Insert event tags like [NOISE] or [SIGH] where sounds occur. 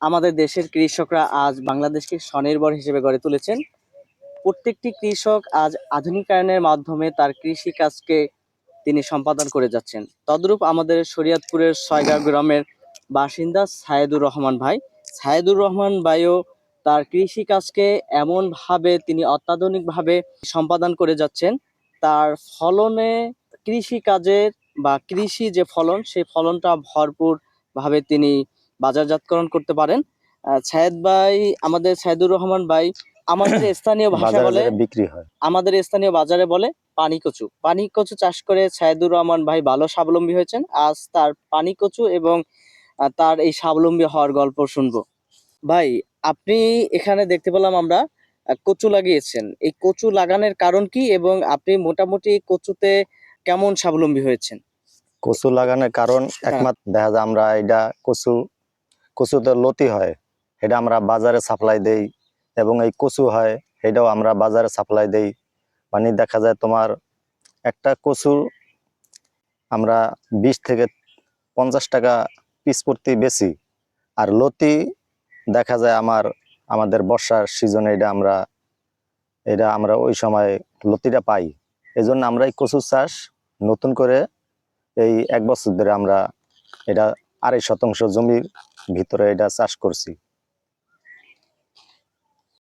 আমাদের দেশের কৃষকরা আজ বাংলাদেশকে স্বনির্ভর হিসেবে গড়ে তুলেছেন। প্রত্যেকটি কৃষক আজ আধুনিকায়নের মাধ্যমে তার কৃষি কাজকে তিনি সম্পাদন করে যাচ্ছেন। তদ্রূপ আমাদের শরীয়তপুরের সয়গা গ্রামের বাসিন্দা সায়েদুর রহমান ভাই। সায়েদুর রহমান ভাইও তার কৃষি কাজকে এমনভাবে তিনি অত্যাধুনিকভাবে সম্পাদন করে যাচ্ছেন। তার ফলনে কৃষি কাজের বা কৃষি যে ফলন, সেই ফলনটা ভরপুর ভাবে তিনি বাজারজাতকরণ করতে পারেন। সায়েদ ভাই আমাদের সাইদুর রহমান ভাই আমাদের [COUGHS] স্থানীয় ভাষা বলে বিক্রি হয়। আমাদের স্থানীয় বাজারে বলে পানি কচু পানি কচু চাষ করে সাইদুর রহমান ভাই ভালো স্বাবলম্বী হয়েছেন। আজ তার পানি কচু এবং তার এই স্বাবলম্বী হওয়ার গল্প শুনব। ভাই আপনি এখানে দেখতে পেলাম আমরা কচু লাগিয়েছেন। এই কচু লাগানোর কারণ কি এবং আপনি মোটামুটি কচুতে কেমন স্বাবলম্বী হয়েছেন? কচু লাগানোর কারণ হ্যাঁ। একমাত্র দেখা যায় আমরা এটা কচু কচুতে লতি হয় এটা আমরা বাজারে সাপ্লাই দেই এবং এই কচু হয় এটাও আমরা বাজারে সাপ্লাই দেই। মানে দেখা যায় তোমার একটা কচু আমরা বিশ থেকে পঞ্চাশ টাকা পিস প্রতি বেশি, আর লতি দেখা যায় আমার, আমাদের বর্ষার সিজনে এটা আমরা এটা আমরা ওই সময় লতিটা পাই। এই জন্য আমরা এই কচু চাষ নতুন করে এই এক বছর ধরে আমরা এটা আড়াই শতাংশ জমির ভিতরে এটা চাষ করছি।